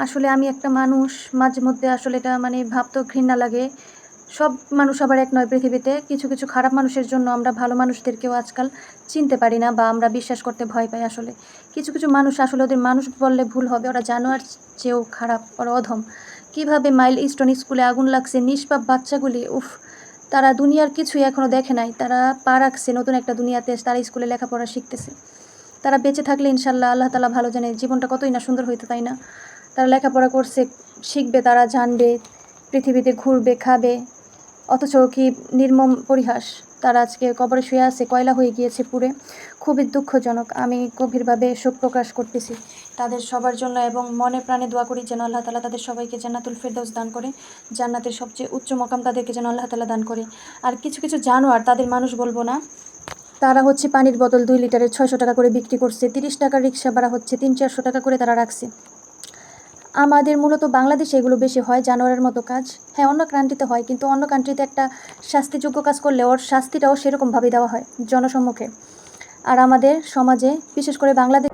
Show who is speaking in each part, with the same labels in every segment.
Speaker 1: আসলে আমি একটা মানুষ, মাঝে মধ্যে আসলে এটা মানে ভাবতেও ঘৃণা লাগে। সব মানুষ আবার এক নয় পৃথিবীতে। কিছু কিছু খারাপ মানুষের জন্য আমরা ভালো মানুষদেরকেও আজকাল চিনতে পারি না বা আমরা বিশ্বাস করতে ভয় পাই আসলে। কিছু কিছু মানুষ আসলে ওদের মানুষ বললে ভুল হবে। ওরা জানোয়ার চেয়েও খারাপ, ওরা অধম। কীভাবে মাইল স্টোন স্কুলে আগুন লাগছে, নিষ্পাপ বাচ্চাগুলি, উফ! তারা দুনিয়ার কিছুই এখনও দেখে নাই। তারা পা রাখছে নতুন একটা দুনিয়াতে, তারা স্কুলে লেখাপড়া শিখতেছে। তারা বেঁচে থাকলে ইনশাল্লাহ আল্লাহ তালা ভালো জানে। জীবনটা কতই না সুন্দর হইতো, তাই না? তারা লেখাপড়া করছে, শিখবে, তারা জানবে, পৃথিবীতে ঘুরবে, খাবে। অথচ কি নির্মম পরিহাস? তারা আজকে কবরে শুয়ে আছে, কয়লা হয়ে গিয়েছে পুড়ে। খুবই দুঃখজনক। আমি গভীরভাবে শোক প্রকাশ করতেছি। তাদের সবার জন্য এবং মনে প্রাণে দোয়া করি যেন আল্লাহ তালা তাদের সবাইকে জান্নাতুল ফেরদৌস দান করে। জান্নাতের সবচেয়ে উচ্চ মকাম তাদেরকে যেন আল্লাহ তালা দান করে। আর কিছু কিছু জানোয়ার, তাদের মানুষ বলব না। তারা হচ্ছে পানির বোতল দুই লিটারের ছয়শো টাকা করে বিক্রি করছে। তিরিশ টাকা রিক্সা ভাড়া হচ্ছে, তিন চারশো টাকা করে তারা রাখছে। আমাদের মূলত বাংলাদেশে এগুলো বেশি হয়, জানোয়ারের মতো কাজ। হ্যাঁ অন্য কান্ট্রিতে হয়, কিন্তু অন্য কান্ট্রিতে একটা শাস্তিযোগ্য কাজ করলে ওর শাস্তিটাও সেরকমভাবে দেওয়া হয় জনসম্মুখে। আর আমাদের সমাজে, বিশেষ করে বাংলাদেশ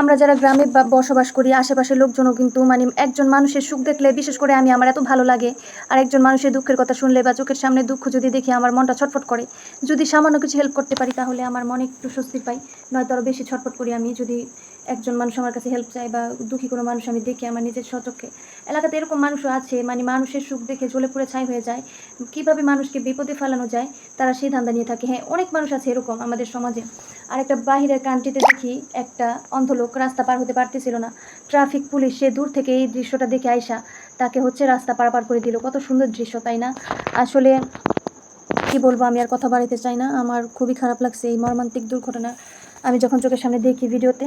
Speaker 1: আমরা যারা গ্রামে বসবাস করি, আশেপাশের লোকজনও কিন্তু মানে একজন মানুষের সুখ দেখলে বিশেষ করে আমি, আমার এত ভালো লাগে। আর একজন মানুষের দুঃখের কথা শুনলে বা চোখের সামনে দুঃখ যদি দেখি আমার মনটা ছটফট করে, যদি সামান্য কিছু হেল্প করতে পারি তাহলে আমার মনে একটু স্বস্তি পাই নয়তো আরও বেশি ছটফট করি আমি, যদি একজন মানুষ আমার কাছে হেল্প চাই বা দুঃখী কোনো মানুষ আমি দেখি আমার নিজের সচক্ষে এলাকাতে এরকম মানুষও আছে মানে মানুষের সুখ দেখে জ্বলে পুড়ে ছাই হয়ে যায়। কীভাবে মানুষকে বিপদে ফেলানো যায়, তারা সেই ধান্দা নিয়ে থাকে। হ্যাঁ অনেক মানুষ আছে এরকম আমাদের সমাজে। আর একটা বাহিরের কান্ট্রিতে দেখি, একটা অন্ধলোক রাস্তা পার হতে পারতেছিল না। ট্রাফিক পুলিশ সে দূর থেকে এই দৃশ্যটা দেখে আইসা তাকে হচ্ছে রাস্তা পারাপার করে দিল। কত সুন্দর দৃশ্য, তাই না? আসলে কি বলব, আমি আর কথা বাড়াইতে চাই না। আমার খুবই খারাপ লাগছে এই মর্মান্তিক দুর্ঘটনা। আমি যখন চোখের সামনে দেখি ভিডিওতে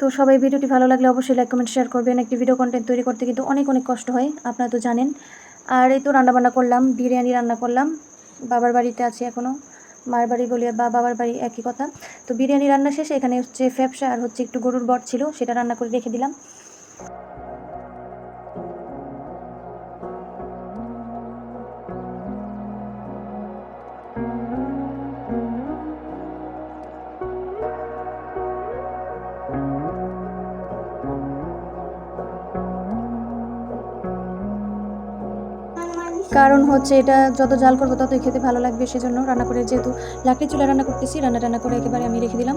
Speaker 1: তো সবাই ভিডিওটি ভালো লাগলে অবশ্যই লাইক কমেন্ট শেয়ার করবেন। একটি ভিডিও কন্টেন্ট তৈরি করতে কিন্তু অনেক অনেক কষ্ট হয়, আপনারা তো জানেন। আর এই তো রান্নাবান্না করলাম, বিরিয়ানি রান্না করলাম। বাবার বাড়িতে আছে এখনও মার বাড়ি বলি, বা বাবার বাড়ি একই কথা। তো বিরিয়ানি রান্না শেষে এখানে হচ্ছে ফ্যাপসা আর হচ্ছে একটু গরুর বট ছিল, সেটা রান্না করে রেখে দিলাম। কারণ হচ্ছে এটা যত জাল করব ততই খেতে ভালো লাগবে, সেজন্য রান্না করে যেহেতু লাকড়ি চুলা রান্না করতেছি, রান্না টান্না করে একেবারে আমি রেখে দিলাম।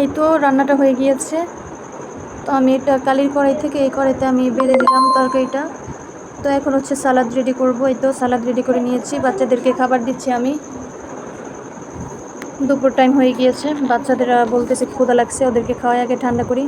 Speaker 1: এই তো রান্নাটা হয়ে গিয়েছে। তো আমি এটা কালির কড়াই থেকে এই কড়াইতে আমি বেড়ে দিলাম তরকারিটা। তো এখন হচ্ছে সালাদ রেডি করব। এই তো সালাদ রেডি করে নিয়েছি। বাচ্চাদেরকে খাবার দিচ্ছি আমি। দুপুর টাইম হয়ে গিয়েছে। বাচ্চাদের বলতেছে ক্ষুদা লাগছে, ওদেরকে খাওয়াই, আগে ঠান্ডা করি।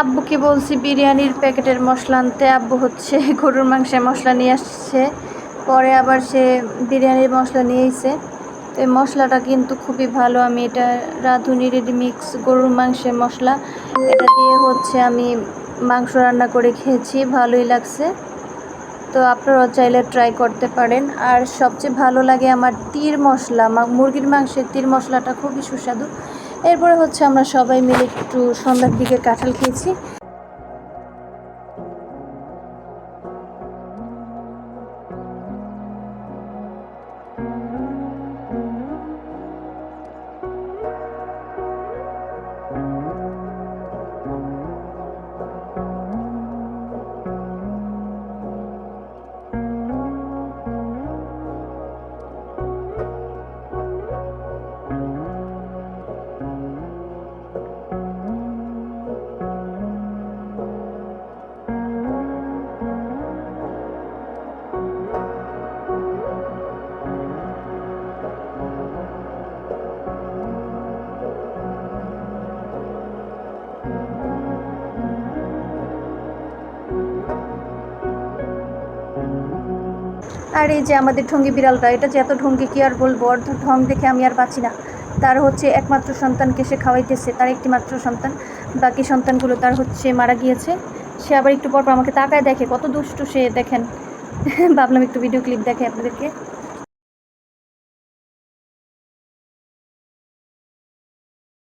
Speaker 1: আব্বুকে বলছি বিরিয়ানির প্যাকেটের মশলা আনতে। আব্বু হচ্ছে গরুর মাংসের মশলা নিয়ে আসছে। পরে আবার সে বিরিয়ানির মশলা নিয়ে তো এই মশলাটা কিন্তু খুবই ভালো। আমি এটা রাঁধুনি রেডি মিক্স গরুর মাংসের মশলা। এটা দিয়ে হচ্ছে আমি মাংস রান্না করে খেয়েছি। ভালোই লাগছে। তো আপনারাও চাইলে ট্রাই করতে পারেন। আর সবচেয়ে ভালো লাগে আমার তীর মশলা। মুরগির মাংসের তীর মশলাটা খুবই সুস্বাদু। এরপরে হচ্ছে আমরা সবাই মিলে একটু সন্ধ্যার দিকে কাঁঠাল খেয়েছি। আর এই যে আমাদের ঢঙ্গি বিড়ালটা, এটা যে এত ঢঙ্গি কি আর বলব? অর্ধ ঢং দেখে আমি আর বাঁচি না। তার হচ্ছে একমাত্র সন্তানকে সে খাওয়াইতেছে, তার একটি মাত্র সন্তান। বাকি সন্তানগুলো তার হচ্ছে মারা গিয়েছে। সে আবার একটু পর আমাকে তাকায় দেখে, কত দুষ্টু সে, দেখেন। ভাবলাম একটু ভিডিও ক্লিপ দেখে আপনাদেরকে।